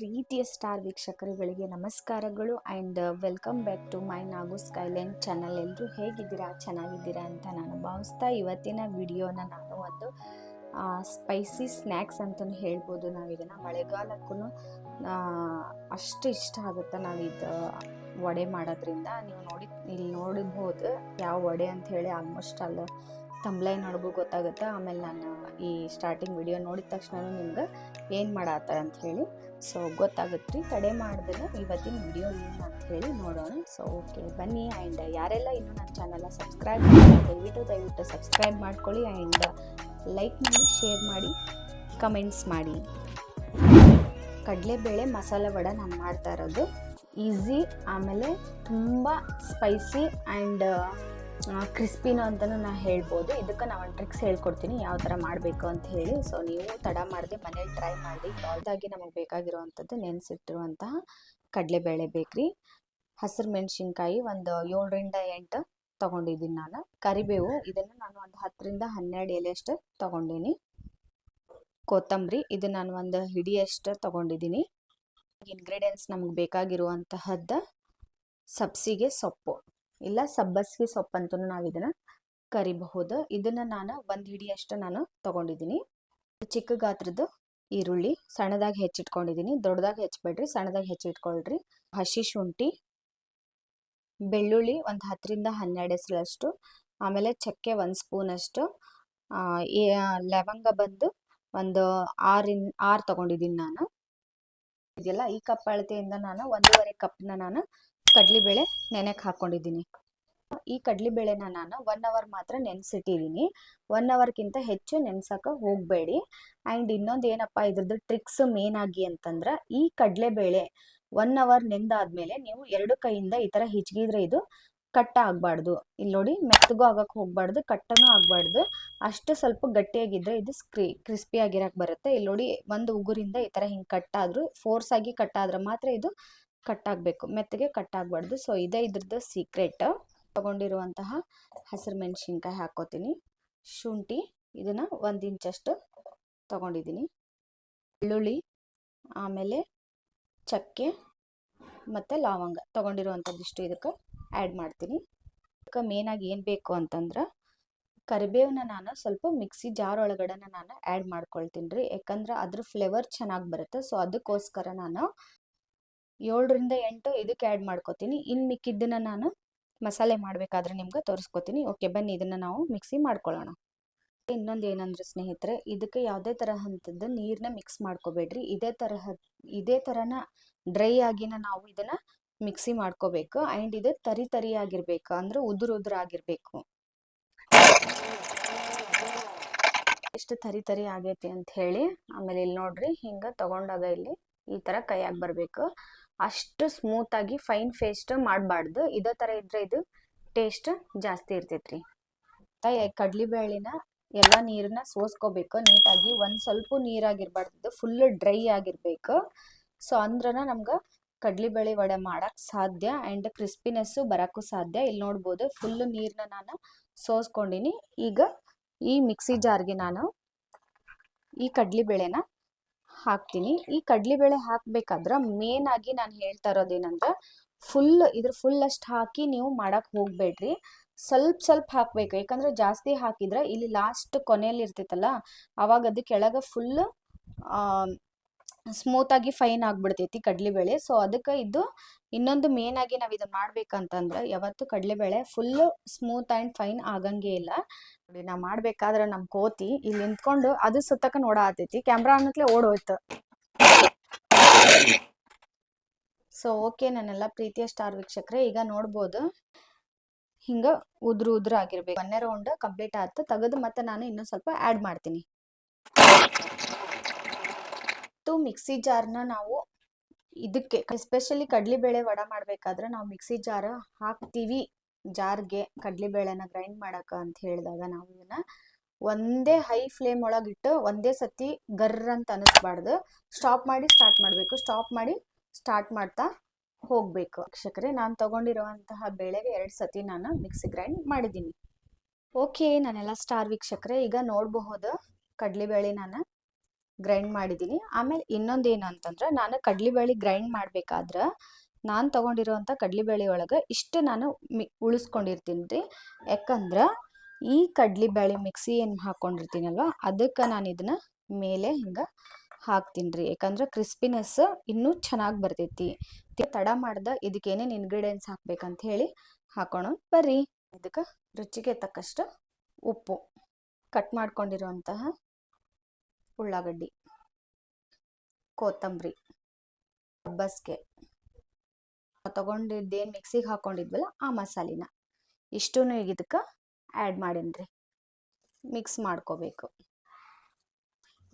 ಪ್ರೀತಿಯ ಸ್ಟಾರ್ ವೀಕ್ಷಕರುಗಳಿಗೆ ನಮಸ್ಕಾರಗಳು and welcome back to my Nagu skyline channel. ಎಲ್ಲರೂ ಹೇಗಿದ್ದೀರಾ? ಚೆನ್ನಾಗಿದ್ದೀರಾ ಅಂತ ನಾನು ಭಾವಿಸ್ತಾ ಇವತ್ತಿನ ವಿಡಿಯೋನ ನಾನು ಒಂದು ಸ್ಪೈಸಿ ಸ್ನ್ಯಾಕ್ಸ್ ಅಂತಲೂ ಹೇಳ್ಬೋದು. ನಾವು ಇದನ್ನು ಮಳೆಗಾಲಕ್ಕೂ ಅಷ್ಟು ಇಷ್ಟ ಆಗುತ್ತೆ ನಾವು ಇದು ವಡೆ ಮಾಡೋದ್ರಿಂದ. ನೀವು ನೋಡಿ, ಇಲ್ಲಿ ನೋಡಬಹುದು ಯಾವ ವಡೆ ಅಂತ ಹೇಳಿ ಆಲ್ಮೋಸ್ಟ್ ಅಲ್ಲ ತಂಬ್ಲೈ ನೋಡ್ಬೋ ಗೊತ್ತಾಗುತ್ತೆ. ಆಮೇಲೆ ನಾನು ಈ ಸ್ಟಾರ್ಟಿಂಗ್ ವಿಡಿಯೋ ನೋಡಿದ ತಕ್ಷಣ ನಿಮ್ಗೆ ಏನು ಮಾಡತ್ತಾರ ಅಂತ ಹೇಳಿ. ಸೊ ಗೊತ್ತಾಗುತ್ತೆ. ರೀ ತಡೆ ಮಾಡ್ದಲ್ಲ ಇವತ್ತಿನ ವಿಡಿಯೋ ಏನು ಅಂತ ಹೇಳಿ ನೋಡೋಣ. ಸೊ ಓಕೆ ಬನ್ನಿ ಆ್ಯಂಡ್ ಯಾರೆಲ್ಲ ಇನ್ನೂ ನನ್ನ ಚಾನಲ್ನ ಸಬ್ಸ್ಕ್ರೈಬ್ ಮಾಡಿ ದಯವಿಟ್ಟು ದಯವಿಟ್ಟು ಸಬ್ಸ್ಕ್ರೈಬ್ ಮಾಡ್ಕೊಳ್ಳಿ ಆ್ಯಂಡ್ ಲೈಕ್ ಮಾಡಿ ಶೇರ್ ಮಾಡಿ ಕಮೆಂಟ್ಸ್ ಮಾಡಿ. ಕಡಲೆಬೇಳೆ ಮಸಾಲೆ ವಡೆ ನಾನು ಮಾಡ್ತಾ ಇರೋದು. ಈಸಿ ಆಮೇಲೆ ತುಂಬ ಸ್ಪೈಸಿ ಆ್ಯಂಡ್ ಕ್ರಿಸ್ಪಿನೋ ಅಂತಲೂ ನಾನು ಹೇಳ್ಬೋದು. ಇದಕ್ಕೆ ನಾವು ಒಂದು ಟ್ರಿಕ್ಸ್ ಹೇಳ್ಕೊಡ್ತೀನಿ, ಯಾವ ಥರ ಮಾಡಬೇಕು ಅಂತ ಹೇಳಿ. ಸೊ ನೀವು ತಡ ಮಾಡದೆ ಮನೇಲಿ ಟ್ರೈ ಮಾಡಿ. ಯಾವುದಾಗಿ ನಮಗೆ ಬೇಕಾಗಿರುವಂಥದ್ದು ನೆನೆಸಿಟ್ಟಿರುವಂತಹ ಕಡಲೆಬೇಳೆ ಬೇಕ್ರಿ. ಹಸಿರು ಮೆಣಸಿನ್ಕಾಯಿ ಒಂದು ಏಳರಿಂದ ಎಂಟು ತೊಗೊಂಡಿದ್ದೀನಿ ನಾನು. ಕರಿಬೇವು, ಇದನ್ನು ನಾನು ಒಂದು ಹತ್ತರಿಂದ ಹನ್ನೆರಡು ಎಲೆಯಷ್ಟು ತೊಗೊಂಡೀನಿ. ಕೊತ್ತಂಬರಿ, ಇದು ನಾನು ಒಂದು ಹಿಡಿಯಷ್ಟು ತೊಗೊಂಡಿದ್ದೀನಿ ಇಂಗ್ರೀಡಿಯೆಂಟ್ಸ್ ನಮಗೆ ಬೇಕಾಗಿರುವಂತಹದ್ದು ಸಬ್ಸಿಗೆ ಸೊಪ್ಪು. ಇಲ್ಲ, ಸಬ್ಬಸ್ಗೆ ಸೊಪ್ಪು ಅಂತೂ ನಾವು ಇದನ್ನು ಕರಿಬಹುದು. ಇದನ್ನು ನಾನು ಒಂದು ಹಿಡಿಯಷ್ಟು ನಾನು ತೊಗೊಂಡಿದ್ದೀನಿ ಚಿಕ್ಕ ಗಾತ್ರದ ಈರುಳ್ಳಿ ಸಣ್ಣದಾಗಿ ಹೆಚ್ಚಿಟ್ಕೊಂಡಿದ್ದೀನಿ ದೊಡ್ಡದಾಗಿ ಹೆಚ್ಚಬೇಡ್ರಿ, ಸಣ್ಣದಾಗಿ ಹೆಚ್ಚಿಟ್ಕೊಳ್ರಿ. ಹಸಿ ಶುಂಠಿ, ಬೆಳ್ಳುಳ್ಳಿ ಒಂದು ಹತ್ತರಿಂದ ಹನ್ನೆರಡು ಹೆಸರಷ್ಟು ಆಮೇಲೆ ಚಕ್ಕೆ ಒಂದು ಸ್ಪೂನಷ್ಟು ಲವಂಗ ಬಂದು ಒಂದು ಆರಿನ್, ಆರು ತೊಗೊಂಡಿದ್ದೀನಿ ನಾನು. ಇದೆಲ್ಲ ಈ ಕಪ್ ಅಳತೆಯಿಂದ ನಾನು ಒಂದೂವರೆ ಕಪ್ನ ನಾನು ಕಡಲೆಬೇಳೆ ನೆನೆಕ್ ಹಾಕೊಂಡಿದ್ದೀನಿ. ಈ ಕಡಲೆಬೇಳೆನ ನಾನು ಒನ್ ಅವರ್ ಮಾತ್ರ ನೆನೆಸಿಟ್ಟಿದ್ದೀನಿ ಒನ್ ಅವರ್ಗಿಂತ ಹೆಚ್ಚು ನೆನ್ಸಕ್ಕೆ ಹೋಗಬೇಡಿ. ಆ್ಯಂಡ್ ಇನ್ನೊಂದು ಏನಪ್ಪ, ಇದ್ರದ್ದು ಟ್ರಿಕ್ಸ್ ಮೇನ್ ಆಗಿ ಅಂತಂದ್ರೆ ಈ ಕಡಲೆಬೇಳೆ ಒನ್ ಅವರ್ ನೆಂದಾದ್ಮೇಲೆ ನೀವು ಎರಡು ಕೈಯಿಂದ ಈ ಥರ ಹಿಚ್ಗಿದ್ರೆ ಇದು ಕಟ್ಟ ಆಗಬಾರ್ದು. ಇಲ್ಲಿ ನೋಡಿ, ಮೆತ್ತಗೂ ಆಗಕ್ಕೆ ಹೋಗಬಾರ್ದು, ಕಟ್ಟನೂ ಆಗಬಾರ್ದು. ಅಷ್ಟು ಸ್ವಲ್ಪ ಗಟ್ಟಿಯಾಗಿದ್ರೆ ಇದು ಸ್ಕ್ರಿ ಕ್ರಿಸ್ಪಿ ಆಗಿರಕ್ಕೆ ಬರುತ್ತೆ. ಇಲ್ಲಿ ನೋಡಿ, ಒಂದು ಉಗುರಿಂದ ಈ ಥರ ಹಿಂಗೆ ಕಟ್ಟಾದರೂ ಫೋರ್ಸ್ ಆಗಿ ಕಟ್ಟಾದ್ರೆ ಮಾತ್ರ ಇದು ಕಟ್ಟಾಗಬೇಕು. ಮೆತ್ತಗೆ ಕಟ್ಟಾಗಬಾರ್ದು. ಸೊ ಇದೇ ಇದ್ರದ್ದು ಸೀಕ್ರೆಟ್ ತಗೊಂಡಿರುವಂತಹ ಹಸಿರು ಮೆಣಸಿನ್ಕಾಯಿ ಹಾಕೋತೀನಿ. ಶುಂಠಿ, ಇದನ್ನು ಒಂದು ಇಂಚಷ್ಟು ತಗೊಂಡಿದ್ದೀನಿ ಬೆಳ್ಳುಳ್ಳಿ, ಆಮೇಲೆ ಚಕ್ಕೆ ಮತ್ತು ಲವಂಗ ತೊಗೊಂಡಿರುವಂಥದ್ದಿಷ್ಟು ಇದಕ್ಕೆ ಆ್ಯಡ್ ಮಾಡ್ತೀನಿ. ಇದಕ್ಕೆ ಮೇನಾಗಿ ಏನು ಬೇಕು ಅಂತಂದ್ರೆ ಕರಿಬೇವನ್ನ ನಾನು ಸ್ವಲ್ಪ ಮಿಕ್ಸಿ ಜಾರ್ ಒಳಗಡೆನ ನಾನು ಆ್ಯಡ್ ಮಾಡ್ಕೊಳ್ತೀನಿ ರೀ. ಯಾಕಂದ್ರೆ ಅದ್ರ ಫ್ಲೇವರ್ ಚೆನ್ನಾಗಿ ಬರುತ್ತೆ. ಸೊ ಅದಕ್ಕೋಸ್ಕರ ನಾನು ಏಳರಿಂದ ಎಂಟು ಇದಕ್ಕೆ ಆ್ಯಡ್ ಮಾಡ್ಕೋತೀನಿ. ಇನ್ನು ಮಿಕ್ಕಿದ್ದನ್ನು ನಾನು ಮಸಾಲೆ ಮಾಡಬೇಕಾದ್ರೆ ನಿಮ್ಗೆ ತೋರಿಸ್ಕೊತೀನಿ. ಓಕೆ ಬನ್ನಿ ಇದನ್ನು ನಾವು ಮಿಕ್ಸಿ ಮಾಡ್ಕೊಳ್ಳೋಣ. ಇನ್ನೊಂದು ಏನಂದ್ರೆ ಸ್ನೇಹಿತರೆ, ಇದಕ್ಕೆ ಯಾವುದೇ ತರಹಂಥದ್ದು ನೀರನ್ನ ಮಿಕ್ಸ್ ಮಾಡ್ಕೋಬೇಡ್ರಿ. ಇದೇ ತರಹ, ಇದೇ ಥರನ ಡ್ರೈ ಆಗಿನ ನಾವು ಇದನ್ನು ಮಿಕ್ಸಿ ಮಾಡ್ಕೋಬೇಕು. ಆ್ಯಂಡ್ ಇದು ತರಿ ತರಿ ಆಗಿರ್ಬೇಕು. ಅಂದ್ರೆ ಉದುರು ಉದುರು ಆಗಿರಬೇಕು. ಎಷ್ಟು ತರಿ ತರಿ ಆಗೈತಿ ಅಂತ ಹೇಳಿ, ಆಮೇಲೆ ಇಲ್ಲಿ ನೋಡ್ರಿ, ಹಿಂಗೆ ತಗೊಂಡಾಗ ಇಲ್ಲಿ ಈ ಥರ ಕೈಯಾಗಿ ಬರಬೇಕು. ಅಷ್ಟು ಸ್ಮೂತಾಗಿ ಫೈನ್ ಫೇಸ್ಟ್ ಮಾಡಬಾರ್ದು. ಇದೇ ಥರ ಇದ್ರೆ ಇದು ಟೇಸ್ಟ್ ಜಾಸ್ತಿ ಇರ್ತೈತ್ರಿ. ಕಡ್ಲಿಬೇಳಿನ ಎಲ್ಲ ನೀರನ್ನ ಸೋಸ್ಕೋಬೇಕು. ನೀಟಾಗಿ ಒಂದು ಸ್ವಲ್ಪ ನೀರಾಗಿರ್ಬಾರ್ದು. ಫುಲ್ ಡ್ರೈ ಆಗಿರ್ಬೇಕು. ಸೊ ಅಂದ್ರನ ನಮ್ಗೆ ಕಡ್ಲಿಬೇಳೆ ವಡೆ ಮಾಡಕ್ಕೆ ಸಾಧ್ಯ ಆ್ಯಂಡ್ ಕ್ರಿಸ್ಪಿನೆಸ್ಸು ಬರಕ್ಕೂ ಸಾಧ್ಯ. ಇಲ್ಲಿ ನೋಡ್ಬೋದು ಫುಲ್ ನೀರನ್ನ ನಾನು ಸೋಸ್ಕೊಂಡಿನಿ. ಈಗ ಈ ಮಿಕ್ಸಿ ಜಾರ್ಗೆ ನಾನು ಈ ಕಡ್ಲಿಬೇಳೆನ ಹಾಕ್ತೀನಿ. ಈ ಕಡಲೆಬೇಳೆ ಹಾಕ್ಬೇಕಾದ್ರೆ ಮೇನ್ ಆಗಿ ನಾನು ಹೇಳ್ತಾ ಇರೋದೇನಂದ್ರೆ ಫುಲ್ ಇದ್ರ ಫುಲ್ ಅಷ್ಟು ಹಾಕಿ ನೀವು ಮಾಡಕ್ಕೆ ಹೋಗಬೇಡ್ರಿ. ಸ್ವಲ್ಪ ಸ್ವಲ್ಪ ಹಾಕ್ಬೇಕು. ಯಾಕಂದ್ರೆ ಜಾಸ್ತಿ ಹಾಕಿದ್ರೆ ಇಲ್ಲಿ ಲಾಸ್ಟ್ ಕೊನೆಯಲ್ಲಿ ಇರ್ತೈತಲ್ಲ ಅವಾಗ ಅದು ಕೆಳಗೆ ಫುಲ್ ಸ್ಮೂತಾಗಿ ಫೈನ್ ಆಗಿಬಿಡ್ತೈತಿ ಕಡಲೆಬೇಳೆ. ಸೊ ಅದಕ್ಕೆ ಇದು ಇನ್ನೊಂದು ಮೇನ್ ಆಗಿ ನಾವು ಇದನ್ನ ಮಾಡ್ಬೇಕಂತಂದ್ರೆ ಯಾವತ್ತು ಕಡಲೆಬೇಳೆ ಫುಲ್ಲು ಸ್ಮೂತ್ ಆ್ಯಂಡ್ ಫೈನ್ ಆಗಂಗೇ ಇಲ್ಲ. ನೋಡಿ, ನಾವು ಮಾಡ್ಬೇಕಾದ್ರೆ ನಮ್ಮ ಕೋತಿ ಇಲ್ಲಿ ನಿಂತ್ಕೊಂಡು ಅದು ಸುತ್ತಕ ನೋಡ ಆತೈತಿ. ಕ್ಯಾಮ್ರಾ ಅನ್ನತ್ಲೆ ಓಡೋಯ್ತು ಸೊ ಓಕೆ ನನ್ನೆಲ್ಲ ಪ್ರೀತಿಯ ಸ್ಟಾರ್ ವೀಕ್ಷಕರೇ, ಈಗ ನೋಡ್ಬೋದು. ಹಿಂಗ ಉದ್ರು ಉದ್ರು ಆಗಿರ್ಬೇಕು ಒನ್ನೆ ರೌಂಡ್ ಕಂಪ್ಲೀಟ್ ಆಯ್ತು ತೆಗೆದು ಮತ್ತೆ ನಾನು ಇನ್ನೂ ಸ್ವಲ್ಪ ಆ್ಯಡ್ ಮಾಡ್ತೀನಿ. ಮಿಕ್ಸಿ ಜಾರ್ನ ನಾವು ಇದಕ್ಕೆ ಎಸ್ಪೆಷಲಿ ಕಡ್ಲಿಬೇಳೆ ವಡ ಮಾಡಬೇಕಾದ್ರೆ ನಾವು ಮಿಕ್ಸಿ ಜಾರ್ ಹಾಕ್ತೀವಿ. ಜಾರ್ಗೆ ಕಡ್ಲಿಬೇಳೆನ ಗ್ರೈಂಡ್ ಮಾಡಕ ಅಂತ ಹೇಳಿದಾಗ ನಾವು ಇದನ್ನ ಒಂದೇ ಹೈ ಫ್ಲೇಮ್ ಒಳಗಿಟ್ಟು ಒಂದೇ ಸತಿ ಗರ್ ಅಂತ ಅನಿಸ್ಬಾರ್ದು. ಸ್ಟಾಪ್ ಮಾಡಿ ಸ್ಟಾರ್ಟ್ ಮಾಡಬೇಕು. ಸ್ಟಾಪ್ ಮಾಡಿ ಸ್ಟಾರ್ಟ್ ಮಾಡ್ತಾ ಹೋಗಬೇಕು. ವೀಕ್ಷಕರೇ, ನಾನು ತಗೊಂಡಿರುವಂತಹ ಬೇಳೆಗೆ ಎರಡು ಸತಿ ನಾನು ಮಿಕ್ಸಿ ಗ್ರೈಂಡ್ ಮಾಡಿದ್ದೀನಿ. ಓಕೆ ನಾನೆಲ್ಲ ಸ್ಟಾರ್ ವೀಕ್ಷಕರೇ, ಈಗ ನೋಡಬಹುದು ಕಡಲೆಬೇಳೆ ನಾನು ಗ್ರೈಂಡ್ ಮಾಡಿದ್ದೀನಿ. ಆಮೇಲೆ ಇನ್ನೊಂದು ಏನು ಅಂತಂದ್ರೆ, ನಾನು ಕಡ್ಲಿಬೇಳೆ ಗ್ರೈಂಡ್ ಮಾಡಬೇಕಾದ್ರೆ, ನಾನು ತೊಗೊಂಡಿರೋವಂಥ ಕಡ್ಲಿಬೇಳೆ ಒಳಗೆ ಇಷ್ಟು ನಾನು ಮಿ, ಉಳಿಸ್ಕೊಂಡಿರ್ತೀನಿ. ರೀ ಯಾಕಂದ್ರೆ, ಈ ಕಡ್ಲಿಬೇಳೆ ಮಿಕ್ಸಿ ಏನು ಹಾಕ್ಕೊಂಡಿರ್ತೀನಲ್ವ ಅದಕ್ಕೆ ನಾನು ಇದನ್ನ ಮೇಲೆ ಹಿಂಗೆ ಹಾಕ್ತೀನಿ ರೀ. ಯಾಕಂದ್ರೆ ಕ್ರಿಸ್ಪಿನೆಸ್ ಇನ್ನೂ ಚೆನ್ನಾಗಿ ಬರ್ತೈತಿ. ತಡ ಮಾಡ್ದೆ ಇದಕ್ಕೆ ಇನ್ಗ್ರೀಡಿಯೆಂಟ್ಸ್ ಹಾಕ್ಬೇಕಂತ ಹೇಳಿ ಹಾಕೋಣ ಬರ್ರಿ. ಇದಕ್ಕೆ ರುಚಿಗೆ ತಕ್ಕಷ್ಟು ಉಪ್ಪು. ಕಟ್ ಮಾಡ್ಕೊಂಡಿರುವಂತಹ ಉಳ್ಳಾಗಡ್ಡಿ, ಕೊತ್ತಂಬರಿ ಬಸ್ಗೆ ತಗೊಂಡಿದ್ದೇನು ಮಿಕ್ಸಿಗೆ ಹಾಕೊಂಡಿದ್ವಲ್ಲ ಆ ಮಸಾಲಿನ. ಇಷ್ಟೂ ಈಗ ಇದಕ್ಕೆ ಆ್ಯಡ್ ಮಾಡೀನಿ ಮಿಕ್ಸ್ ಮಾಡ್ಕೋಬೇಕು.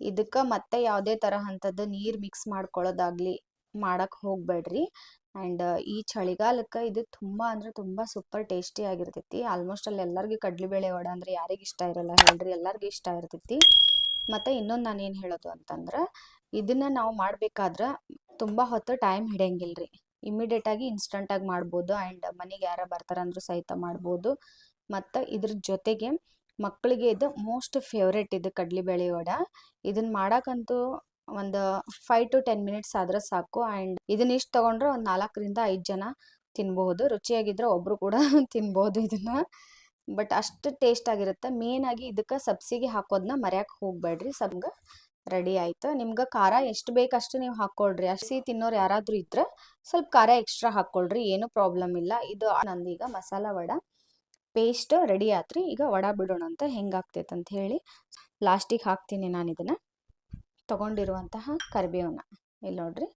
ಇದಕ್ಕೆ ಮತ್ತೆ ಯಾವುದೇ ತರಹಂಥದ್ದು ನೀರು ಮಿಕ್ಸ್ ಮಾಡ್ಕೊಳ್ಳೋದಾಗ್ಲಿ ಮಾಡಕ್ಕೆ ಹೋಗಬೇಡ್ರಿ. ಆ್ಯಂಡ್ ಈ ಚಳಿಗಾಲಕ್ಕೆ ಇದು ತುಂಬ ಅಂದ್ರೆ ತುಂಬ ಸೂಪರ್ ಟೇಸ್ಟಿ ಆಗಿರ್ತೈತಿ. ಆಲ್ಮೋಸ್ಟ್ ಅಲ್ಲಿ ಎಲ್ಲರಿಗೂ ಕಡ್ಲೆಬೇಳೆ ವಡೆ ಅಂದರೆ ಯಾರಿಗೆ ಇಷ್ಟ ಇರಲ್ಲ ಹೇಳ್ರಿ. ಎಲ್ಲರಿಗೂ ಇಷ್ಟ ಇರ್ತೈತಿ. ಮತ್ತು ಇನ್ನೊಂದು ನಾನು ಏನು ಹೇಳೋದು ಅಂತಂದ್ರೆ, ಇದನ್ನ ನಾವು ಮಾಡಬೇಕಾದ್ರೆ ತುಂಬಾ ಹೊತ್ತು ಟೈಮ್ ಹಿಡಿಯಂಗಿಲ್ಲ ರೀ ಇನ್ಸ್ಟಂಟ್ ಆಗಿ ಮಾಡ್ಬೋದು ಅಂಡ್ ಮನೆಗೆ ಯಾರ ಬರ್ತಾರಂದ್ರೂ ಸಹಿತ ಮಾಡ್ಬೋದು. ಮತ್ತು ಇದ್ರ ಜೊತೆಗೆ ಮಕ್ಕಳಿಗೆ ಇದು ಮೋಸ್ಟ್ ಫೇವ್ರೇಟ್ ಇದು ಕಡ್ಲಿಬೇಳೆ ವಡ. ಇದನ್ನ ಮಾಡೋಕ್ಕಂತೂ ಒಂದು ಫೈವ್ ಟು ಟೆನ್ ಮಿನಿಟ್ಸ್ ಆದ್ರೆ ಸಾಕು ಆ್ಯಂಡ್ ಇದನ್ನ ಇಷ್ಟು ತೊಗೊಂಡ್ರೆ ಒಂದು ನಾಲ್ಕರಿಂದ ಐದು ಜನ ತಿನ್ಬಹುದು. ರುಚಿಯಾಗಿದ್ರೆ ಒಬ್ಬರು ಕೂಡ ತಿನ್ಬಹುದು ಇದನ್ನ. ಬಟ್ ಅಷ್ಟು ಟೇಸ್ಟ್ ಆಗಿರುತ್ತೆ. ಆಗಿ ಇದಕ್ಕೆ ಸಬ್ಸಿಗೆ ಹಾಕೋದನ್ನ ಮರ್ಯಾಕೆ ಹೋಗ್ಬೇಡ್ರಿ. ಸಬ್ಗ ರೆಡಿ ಆಯ್ತು. ನಿಮ್ಗೆ ಖಾರ ಎಷ್ಟು ಬೇಕಷ್ಟು ನೀವು ಹಾಕ್ಕೊಳ್ರಿ ಹಸಿ ತಿನ್ನೋರು ಯಾರಾದರೂ ಇದ್ರೆ ಸ್ವಲ್ಪ ಖಾರ ಎಕ್ಸ್ಟ್ರಾ ಹಾಕ್ಕೊಳ್ರಿ ಏನೂ ಪ್ರಾಬ್ಲಮ್ ಇಲ್ಲ. ಇದು ನಂದೀಗ ಮಸಾಲ ವಡ. ಪೇಸ್ಟ್ ರೆಡಿ ಆತ್ರಿ. ಈಗ ವಡ ಬಿಡೋಣ ಅಂತ ಹೆಂಗಾಗ್ತೈತೆ ಅಂತ ಹೇಳಿ ಲಾಸ್ಟಿಗೆ ಹಾಕ್ತೀನಿ ನಾನು ಇದನ್ನ. ತೊಗೊಂಡಿರುವಂತಹ ಕರಿಬೇವನ್ನ ಇಲ್ಲಿ ನೋಡ್ರಿ.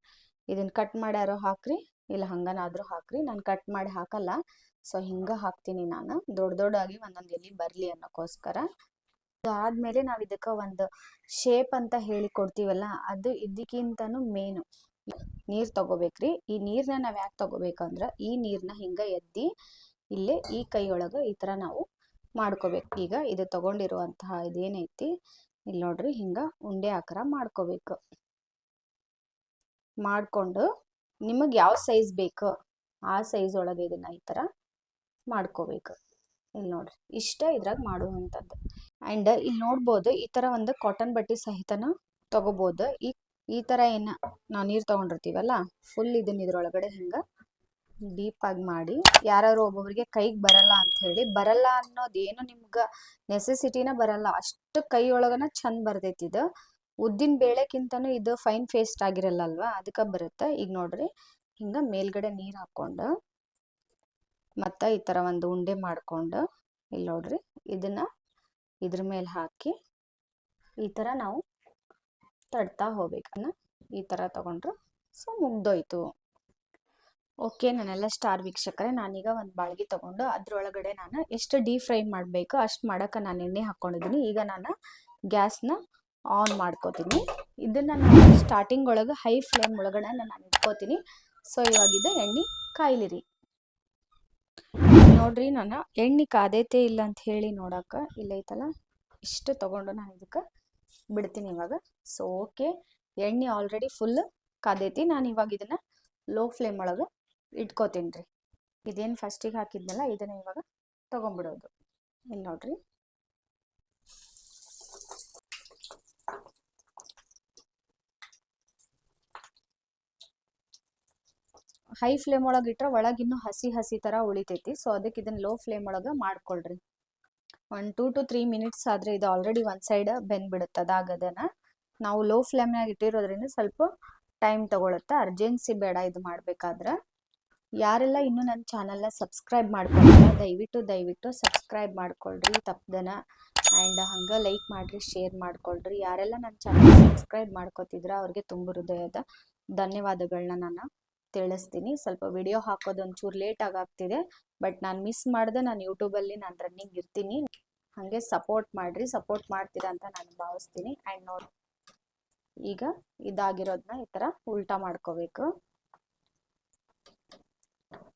ಇದನ್ನ ಕಟ್ ಮಾಡ್ಯಾರೋ ಹಾಕ್ರಿ. ಇಲ್ಲ ಹಂಗನಾದ್ರೂ ಹಾಕ್ರಿ. ನಾನು ಕಟ್ ಮಾಡಿ ಹಾಕಲ್ಲ. ಸೊ ಹಿಂಗೆ ಹಾಕ್ತೀನಿ ನಾನು. ದೊಡ್ಡ ದೊಡ್ಡಾಗಿ ಒಂದೊಂದು ಎಲೆ ಬರಲಿ ಅನ್ನೋಕ್ಕೋಸ್ಕರ. ಅದಾದ್ಮೇಲೆ ನಾವು ಇದಕ್ಕೆ ಒಂದು ಶೇಪ್ ಅಂತ ಹೇಳಿ ಕೊಡ್ತೀವಲ್ಲ, ಅದು ಇದಕ್ಕಿಂತನೂ ಮೇನು ನೀರು ತಗೋಬೇಕ್ರಿ. ಈ ನೀರನ್ನ ನಾವು ಯಾಕೆ ತಗೋಬೇಕಂದ್ರೆ, ಈ ನೀರನ್ನ ಹಿಂಗೆ ಎದ್ದಿ ಇಲ್ಲೇ ಈ ಕೈಯೊಳಗೆ ಈ ಥರ ನಾವು ಮಾಡ್ಕೋಬೇಕು. ಈಗ ಇದು ತಗೊಂಡಿರುವಂತಹ ಇದೇನೈತಿ ಇಲ್ಲಿ ನೋಡ್ರಿ ಹಿಂಗೆ ಉಂಡೆ ಆಕಾರ ಮಾಡ್ಕೋಬೇಕು. ಮಾಡಿಕೊಂಡು ನಿಮಗೆ ಯಾವ ಸೈಜ್ ಬೇಕು, ಆ ಸೈಜ್ ಒಳಗೆ ಇದನ್ನ ಈ ಥರ ಮಾಡ್ಕೋಬೇಕು. ಇಲ್ಲಿ ನೋಡ್ರಿ, ಇಷ್ಟ ಇದ್ರಾಗ ಮಾಡುವಂಥದ್ದು. ಆ್ಯಂಡ್ ಇಲ್ಲಿ ನೋಡ್ಬೋದು, ಈ ಥರ ಒಂದು ಕಾಟನ್ ಬಟ್ಟೆ ಸಹಿತನ ತಗೋಬೋದು. ಈ ಈ ಥರ ಏನು, ನಾವು ನೀರು ತೊಗೊಂಡಿರ್ತೀವಲ್ಲ ಫುಲ್ ಇದನ್ನ ಇದ್ರೊಳಗಡೆ ಹಿಂಗೆ ಡೀಪಾಗಿ ಮಾಡಿ ಯಾರು ಒಬ್ಬೊಬ್ರಿಗೆ ಕೈಗೆ ಬರಲ್ಲ ಅಂತ ಹೇಳಿ, ಬರಲ್ಲ ಅನ್ನೋದೇನು ನಿಮ್ಗೆ ನೆಸೆಸಿಟಿನ ಬರಲ್ಲ. ಅಷ್ಟು ಕೈ ಒಳಗನ ಚಂದ ಬರ್ತೈತಿ ಇದು. ಉದ್ದಿನ ಬೇಳೆಕ್ಕಿಂತನೂ ಇದು ಫೈನ್ ಫೇಸ್ಟ್ ಆಗಿರಲ್ಲ ಅಲ್ವಾ ಅದಕ್ಕೆ ಬರುತ್ತೆ. ಈಗ ನೋಡ್ರಿ, ಹಿಂಗೆ ಮೇಲ್ಗಡೆ ನೀರು ಹಾಕ್ಕೊಂಡು ಮತ್ತು ಈ ಥರ ಒಂದು ಉಂಡೆ ಮಾಡಿಕೊಂಡು ಇಲ್ಲಿ ನೋಡ್ರಿ ಇದನ್ನು ಇದ್ರ ಮೇಲೆ ಹಾಕಿ ಈ ಥರ ನಾವು ತಡ್ತಾ ಹೋಗ್ಬೇಕನ್ನ ಈ ಥರ ತಗೊಂಡ್ರು ಸೊ ಮುಗ್ದೋಯ್ತು. ಓಕೆ ನಾನೆಲ್ಲ ಸ್ಟಾರ್ ವೀಕ್ಷಕರೇ, ನಾನೀಗ ಒಂದು ಬಾಳ್ಗೆ ತೊಗೊಂಡು ಅದ್ರೊಳಗಡೆ ನಾನು ಎಷ್ಟು ಡೀಪ್ ಫ್ರೈ ಮಾಡಬೇಕು ಅಷ್ಟು ಮಾಡೋಕೆ ನಾನು ಎಣ್ಣೆ ಹಾಕ್ಕೊಂಡಿದ್ದೀನಿ ಈಗ ನಾನು ಗ್ಯಾಸ್ನ ಆನ್ ಮಾಡ್ಕೋತೀನಿ. ಇದನ್ನು ನಾನು ಸ್ಟಾರ್ಟಿಂಗ್ ಒಳಗೆ ಹೈ ಫ್ಲೇಮ್ ಒಳಗಡೆ ನಾನು ಇಟ್ಕೋತೀನಿ. ಸೊ ಇವಾಗಿದ್ದ ಎಣ್ಣೆ ಕಾಯ್ಲಿರಿ. ನೋಡ್ರಿ ನಾನು ಎಣ್ಣೆ ಕಾದೈತೆ ಇಲ್ಲ ಅಂತ ಹೇಳಿ ನೋಡಕ್ಕೆ ಇಲ್ಲೈತಲ್ಲ ಇಷ್ಟು ತೊಗೊಂಡು ನಾನು ಇದಕ್ಕೆ ಬಿಡ್ತೀನಿ ಇವಾಗ. ಸೊ ಓಕೆ ಎಣ್ಣೆ ಆಲ್ರೆಡಿ ಫುಲ್ ಕಾದೈತಿ. ನಾನು ಇವಾಗ ಇದನ್ನು ಲೋ ಫ್ಲೇಮ್ ಒಳಗೆ ಇಟ್ಕೋತೀನಿ ರೀ. ಇದೇನು ಫಸ್ಟಿಗೆ ಹಾಕಿದ್ನಲ್ಲ, ಇದನ್ನ ಇವಾಗ ತೊಗೊಂಬಿಡೋದು ಇಲ್ಲಿ ನೋಡ್ರಿ. ಹೈ ಫ್ಲೇಮ್ ಒಳಗೆ ಇಟ್ರೆ ಒಳಗಿನ್ನೂ ಹಸಿ ಹಸಿ ಥರ ಉಳಿತೈತಿ. ಸೊ ಅದಕ್ಕೆ ಇದನ್ನ ಲೋ ಫ್ಲೇಮ್ ಒಳಗೆ ಮಾಡ್ಕೊಳ್ರಿ. ಒಂದು ಟೂ ಟು ತ್ರೀ ಮಿನಿಟ್ಸ್ ಆದರೆ ಇದು ಆಲ್ರೆಡಿ ಒಂದು ಸೈಡ್ ಬೆಂದ್ಬಿಡುತ್ತೆ ಅದಾಗದನ ನಾವು ಲೋ ಫ್ಲೇಮ್ನಾಗ ಇಟ್ಟಿರೋದ್ರಿಂದ ಸ್ವಲ್ಪ ಟೈಮ್ ತಗೊಳುತ್ತೆ. ಅರ್ಜೆನ್ಸಿ ಬೇಡ ಇದು ಮಾಡಬೇಕಾದ್ರೆ. ಯಾರೆಲ್ಲ ಇನ್ನೂ ನನ್ನ ಚಾನಲ್ನ ಸಬ್ಸ್ಕ್ರೈಬ್ ಮಾಡ್ಕೊಂಡಿಲ್ಲ, ದಯವಿಟ್ಟು ದಯವಿಟ್ಟು ಸಬ್ಸ್ಕ್ರೈಬ್ ಮಾಡ್ಕೊಳ್ರಿ ತಪ್ಪದನ ಆ್ಯಂಡ್ ಹಂಗೆ ಲೈಕ್ ಮಾಡಿರಿ ಶೇರ್ ಮಾಡ್ಕೊಳ್ರಿ. ಯಾರೆಲ್ಲ ನನ್ನ ಚಾನಲ್ ಸಬ್ಸ್ಕ್ರೈಬ್ ಮಾಡ್ಕೊತಿದ್ರ ಅವ್ರಿಗೆ ತುಂಬ ಹೃದಯದ ಧನ್ಯವಾದಗಳನ್ನ ನಾನು. ತಿಳಿಸ್ತೀನಿ. ಸ್ವಲ್ಪ ವಿಡಿಯೋ ಹಾಕೋದು ಒಂಚೂರು ಲೇಟ್ ಆಗ್ತಿದೆ ಬಟ್ ನಾನು ಮಿಸ್ ಮಾಡಿದೆ ನಾನು ಯೂಟ್ಯೂಬಲ್ಲಿ ನಾನು ರನ್ನಿಂಗ್ ಇರ್ತೀನಿ. ಹಾಗೆ ಸಪೋರ್ಟ್ ಮಾಡಿರಿ ಸಪೋರ್ಟ್ ಮಾಡ್ತೀರಾ ಅಂತ ನಾನು ಭಾವಿಸ್ತೀನಿ. ಆ್ಯಂಡ್ ನೋಡಿ, ಈಗ ಇದಾಗಿರೋದನ್ನ ಈ ಥರ ಉಲ್ಟಾ ಮಾಡ್ಕೋಬೇಕು.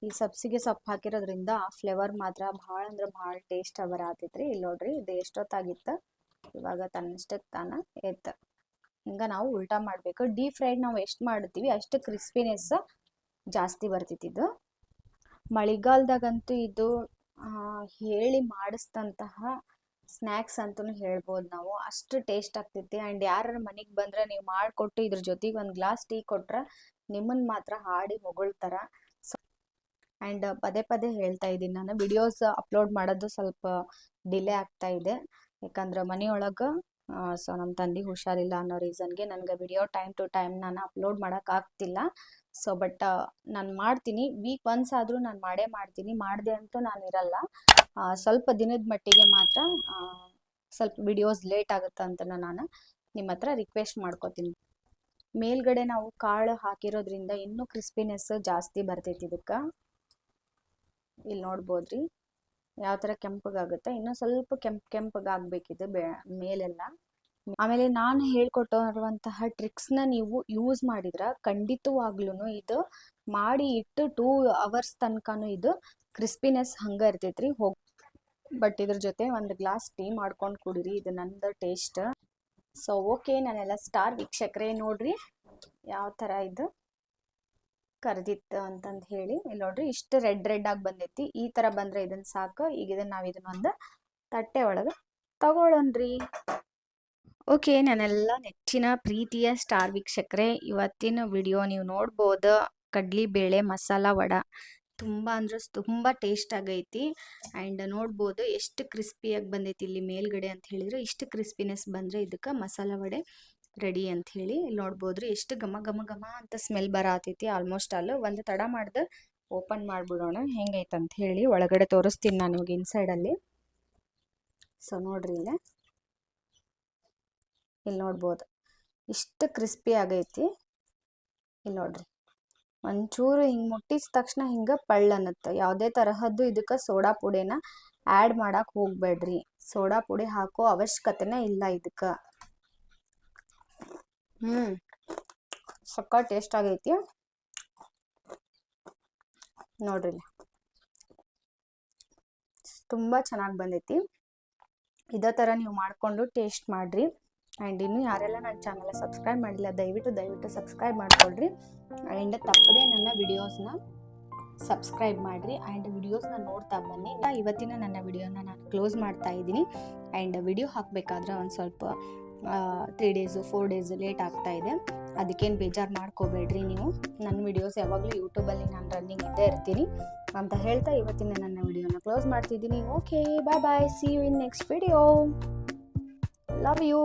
ಈ ಸಬ್ಸಿಗೆ ಸೊಪ್ಪು ಹಾಕಿರೋದ್ರಿಂದ ಫ್ಲೇವರ್ ಮಾತ್ರ ಭಾಳ ಅಂದ್ರೆ ಭಾಳ ಟೇಸ್ಟ್ ಬರತೈತ್ರಿ. ಇಲ್ಲಿ ನೋಡ್ರಿ ಇದು ಎಷ್ಟೊತ್ತಾಗಿತ್ತು? ಇವಾಗ ತನ್ನಷ್ಟಕ್ಕೆ ತಾನ ಎತ್ತ ಹಿಂಗೆ ನಾವು ಉಲ್ಟಾ ಮಾಡಬೇಕು. ಡೀಪ್ ಫ್ರೈಡ್ ನಾವು ಎಷ್ಟು ಮಾಡ್ತೀವಿ, ಅಷ್ಟು ಕ್ರಿಸ್ಪಿನೆಸ್ ಜಾಸ್ತಿ ಬರ್ತಿತ್ತಿದ್ದು. ಮಳೆಗಾಲದಾಗಂತೂ ಇದು ಹೇಳಿ ಮಾಡಿಸ್ದಂತಹ ಸ್ನ್ಯಾಕ್ಸ್ ಅಂತೂ ಹೇಳ್ಬೋದು ನಾವು. ಅಷ್ಟು ಟೇಸ್ಟ್ ಆಗ್ತೈತಿ ಆ್ಯಂಡ್ ಯಾರು ಮನೆಗೆ ಬಂದರೆ ನೀವು ಮಾಡಿಕೊಟ್ಟು ಇದ್ರ ಜೊತೆಗೆ ಒಂದು ಗ್ಲಾಸ್ ಟೀ ಕೊಟ್ರೆ ನಿಮ್ಮನ್ನ ಮಾತ್ರ ಹಾಡಿ ಹೊಗಳ್ತಾರ. ಸೊ ಆ್ಯಂಡ್ ಪದೇ ಪದೇ ಹೇಳ್ತಾ ಇದ್ದೀನಿ ನಾನು. ವಿಡಿಯೋಸ್ ಅಪ್ಲೋಡ್ ಮಾಡೋದು ಸ್ವಲ್ಪ ಡಿಲೇ ಆಗ್ತಾ ಇದೆ. ಯಾಕಂದ್ರೆ ಮನೆಯೊಳಗೆ ಸೊ ನಮ್ಮ ತಂದೆ ಹುಷಾರಿಲ್ಲ ಅನ್ನೋ ರೀಸನ್ಗೆ ನನಗೆ ವಿಡಿಯೋ ಟೈಮ್ ಟು ಟೈಮ್ ನಾನು ಅಪ್ಲೋಡ್ ಮಾಡೋಕ್ಕಾಗ್ತಿಲ್ಲ ಸೊ ಬಟ್ ನಾನು ಮಾಡ್ತೀನಿ. ವೀಕ್ ಒನ್ಸ್ ಆದರೂ ನಾನು ಮಾಡೇ ಮಾಡ್ತೀನಿ. ಮಾಡಿದೆ ಅಂತೂ ನಾನು ಇರಲ್ಲ. ಸ್ವಲ್ಪ ದಿನದ ಮಟ್ಟಿಗೆ ಮಾತ್ರ ಸ್ವಲ್ಪ ವಿಡಿಯೋಸ್ ಲೇಟ್ ಆಗುತ್ತೆ ಅಂತ ನಾನು ನಿಮ್ಮ ಹತ್ರ ರಿಕ್ವೆಸ್ಟ್ ಮಾಡ್ಕೋತೀನಿ. ಮೇಲ್ಗಡೆ ನಾವು ಕಾಳು ಹಾಕಿರೋದ್ರಿಂದ ಇನ್ನೂ ಕ್ರಿಸ್ಪಿನೆಸ್ ಜಾಸ್ತಿ ಬರ್ತೈತಿ ಇದಕ್ಕೆ. ಇಲ್ಲಿ ನೋಡ್ಬೋದ್ರಿ. ಯಾವ ಥರ ಕೆಂಪಗಾಗುತ್ತೆ? ಇನ್ನೂ ಸ್ವಲ್ಪ ಕೆಂಪು, ಕೆಂಪಗಾಗಬೇಕಿದೆ ಬೆ, ಮೇಲೆಲ್ಲ. ಆಮೇಲೆ ನಾನು ಹೇಳ್ಕೊಟ್ಟಿರುವಂತಹ ಟ್ರಿಕ್ಸ್ನ ನೀವು ಯೂಸ್ ಮಾಡಿದ್ರೆ ಖಂಡಿತವಾಗ್ಲೂ ಇದು ಮಾಡಿ ಇಟ್ಟು ಟೂ ಅವರ್ಸ್ ತನಕನು ಇದು ಕ್ರಿಸ್ಪಿನೆಸ್ ಹಂಗೆ ಇರ್ತೈತ್ರಿ. ಹೋಗ್ ಬಟ್ ಇದ್ರ ಜೊತೆ ಒಂದು ಗ್ಲಾಸ್ ಟೀ ಮಾಡ್ಕೊಂಡು ಕುಡೀರಿ, ಇದು ನಂದ ಟೇಸ್ಟ್ ಸೊ ಓಕೆ ನಾನೆಲ್ಲ ಸ್ಟಾರ್ ವೀಕ್ಷಕರೇ ನೋಡ್ರಿ, ಯಾವ ಥರ ಇದು ಕರ್ದಿತ್ತು ಅಂತಂದು ಹೇಳಿ. ಇಲ್ಲಿ ನೋಡ್ರಿ, ಇಷ್ಟು ರೆಡ್ ರೆಡ್ ಆಗಿ ಬಂದೈತಿ. ಈ ಥರ ಬಂದರೆ ಇದನ್ನ ಸಾಕು. ಈಗ ಇದನ್ನ ನಾವು ಇದನ್ನ ಒಂದು ತಟ್ಟೆ ಒಳಗೆ ತಗೊಳ್ಳೋಣ್ರಿ ಓಕೆ, ನಾನೆಲ್ಲ ನೆಚ್ಚಿನ ಪ್ರೀತಿಯ ಸ್ಟಾರ್ ವೀಕ್ಷಕರೇ, ಇವತ್ತಿನ ವಿಡಿಯೋ ನೀವು ನೋಡ್ಬೋದು. ಕಡ್ಲಿ ಬೇಳೆ ಮಸಾಲ ವಡ. ತುಂಬ ಅಂದ್ರೆ ತುಂಬ ಟೇಸ್ಟ್ ಆಗೈತಿ. ಆ್ಯಂಡ್ ನೋಡ್ಬೋದು ಎಷ್ಟು ಕ್ರಿಸ್ಪಿಯಾಗಿ ಬಂದೈತಿ ಇಲ್ಲಿ ಮೇಲ್ಗಡೆ ಅಂತ ಹೇಳಿದ್ರೆ, ಇಷ್ಟು ಕ್ರಿಸ್ಪಿನೆಸ್ ಬಂದರೆ ಇದಕ್ಕೆ ಮಸಾಲ ವಡೆ ರೆಡಿ ಅಂತ ಹೇಳಿ ಇಲ್ಲಿ ನೋಡ್ಬೋದ್ರಿ. ಎಷ್ಟು ಘಮ ಘಮ ಘಮ ಅಂತ ಸ್ಮೆಲ್ ಬರತೈತಿ. ಆಲ್ಮೋಸ್ಟ್ ಆಲ್ ಒಂದು ತಡ ಮಾಡ್ದೆ ಓಪನ್ ಮಾಡಿಬಿಡೋಣ. ಹೆಂಗೈತೆ ಅಂತ ಹೇಳಿ ಒಳಗಡೆ ತೋರಿಸ್ತೀನಿ ನಾನು ನಿಮಗೆ ಇನ್ಸೈಡಲ್ಲಿ ಸೊ ನೋಡ್ರಿ ಇಲ್ಲೇ ಇಲ್ಲಿ ನೋಡ್ಬೋದು. ಇಷ್ಟು ಕ್ರಿಸ್ಪಿ ಆಗೈತಿ. ಇಲ್ಲಿ ನೋಡ್ರಿ. ಒಂಚೂರು ಹಿಂಗೆ ಮುಟ್ಟಿದ ತಕ್ಷಣ ಹಿಂಗೆ ಪಳ್ಳ ಯಾವುದೇ ತರಹದ್ದು ಇದಕ್ಕೆ ಸೋಡಾ ಪುಡಿನ ಆ್ಯಡ್ ಮಾಡಕ್ಕೆ ಹೋಗ್ಬೇಡ್ರಿ. ಸೋಡಾ ಪುಡಿ ಹಾಕೋ ಅವಶ್ಯಕತೆನೇ ಇಲ್ಲ ಇದಕ್ಕೆ. ಹ್ಞೂ ಸಕ್ಕ ಟೇಸ್ಟ್ ಆಗೈತಿ. ನೋಡ್ರಿ. ತುಂಬ ಚೆನ್ನಾಗಿ ಬಂದೈತಿ. ಇದೇ ಥರ ನೀವು ಮಾಡಿಕೊಂಡು ಟೇಸ್ಟ್ ಮಾಡಿರಿ. ಆ್ಯಂಡ್ ಇನ್ನು ಯಾರೆಲ್ಲ ನನ್ನ ಚಾನಲ್ ಸಬ್ಸ್ಕ್ರೈಬ್ ಮಾಡಿಲ್ಲ, ದಯವಿಟ್ಟು ದಯವಿಟ್ಟು ಸಬ್ಸ್ಕ್ರೈಬ್ ಮಾಡ್ಕೊಳ್ರಿ. ಆ್ಯಂಡ್ ತಪ್ಪದೇ ನನ್ನ ವಿಡಿಯೋಸ್ನ ಸಬ್ಸ್ಕ್ರೈಬ್ ಮಾಡಿರಿ. ಆ್ಯಂಡ್ ವಿಡಿಯೋಸ್ನ ನೋಡ್ತಾ ಬನ್ನಿ. ಇವತ್ತಿನ ನನ್ನ ವಿಡಿಯೋನ ನಾನು ಕ್ಲೋಸ್ ಮಾಡ್ತಾ ಇದ್ದೀನಿ. ಆ್ಯಂಡ್ ವಿಡಿಯೋ ಹಾಕಬೇಕಾದ್ರೆ ಒಂದು ಸ್ವಲ್ಪ three days four days late ಆಗ್ತಾ ಇದೆ. ಅದಕ್ಕೇನು ಬೇಜಾರು ಮಾಡ್ಕೋಬೇಡ್ರಿ ನೀವು. ನನ್ನ ವಿಡಿಯೋಸ್ ಯಾವಾಗಲೂ ಯೂಟ್ಯೂಬಲ್ಲಿ ನಾನು ರನ್ನಿಂಗ್ ಇದ್ದೇ ಇರ್ತೀನಿ. ಅಂತ ಹೇಳ್ತಾ ಇವತ್ತಿನ ನನ್ನ ವಿಡಿಯೋನ ಕ್ಲೋಸ್ ಮಾಡ್ತಿದ್ದೀನಿ. Okay bye bye see you in next video love you